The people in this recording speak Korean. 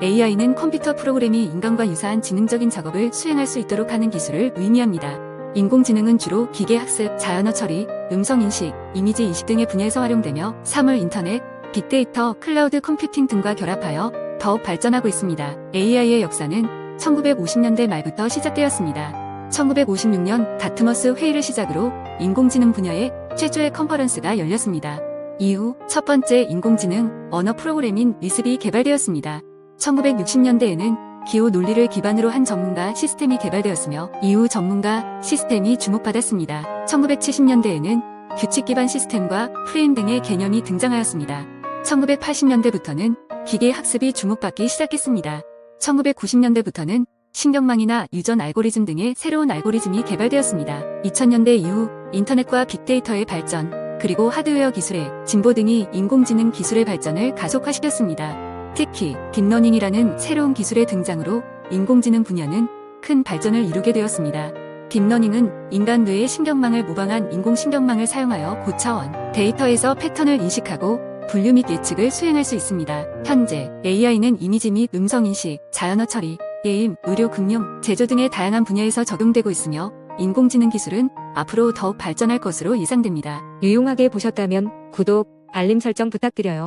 AI는 컴퓨터 프로그램이 인간과 유사한 지능적인 작업을 수행할 수 있도록 하는 기술을 의미합니다. 인공지능은 주로 기계 학습, 자연어 처리, 음성 인식, 이미지 인식 등의 분야에서 활용되며 사물 인터넷, 빅데이터, 클라우드 컴퓨팅 등과 결합하여 더욱 발전하고 있습니다. AI의 역사는 1950년대 말부터 시작되었습니다. 1956년 다트머스 회의를 시작으로 인공지능 분야의 최초의 컨퍼런스가 열렸습니다. 이후 첫 번째 인공지능 언어 프로그램인 리스비 개발되었습니다. 1960년대에는 기후 논리를 기반으로 한 전문가 시스템이 개발되었으며 이후 전문가 시스템이 주목받았습니다. 1970년대에는 규칙 기반 시스템과 프레임 등의 개념이 등장하였습니다. 1980년대부터는 기계 학습이 주목받기 시작했습니다. 1990년대부터는 신경망이나 유전 알고리즘 등의 새로운 알고리즘이 개발되었습니다. 2000년대 이후 인터넷과 빅데이터의 발전, 그리고 하드웨어 기술의 진보 등이 인공지능 기술의 발전을 가속화시켰습니다. 특히 딥러닝이라는 새로운 기술의 등장으로 인공지능 분야는 큰 발전을 이루게 되었습니다. 딥러닝은 인간 뇌의 신경망을 모방한 인공신경망을 사용하여 고차원 데이터에서 패턴을 인식하고 분류 및 예측을 수행할 수 있습니다. 현재 AI는 이미지 및 음성 인식, 자연어 처리, 게임, 의료, 금융, 제조 등의 다양한 분야에서 적용되고 있으며 인공지능 기술은 앞으로 더욱 발전할 것으로 예상됩니다. 유용하게 보셨다면 구독, 알림 설정 부탁드려요.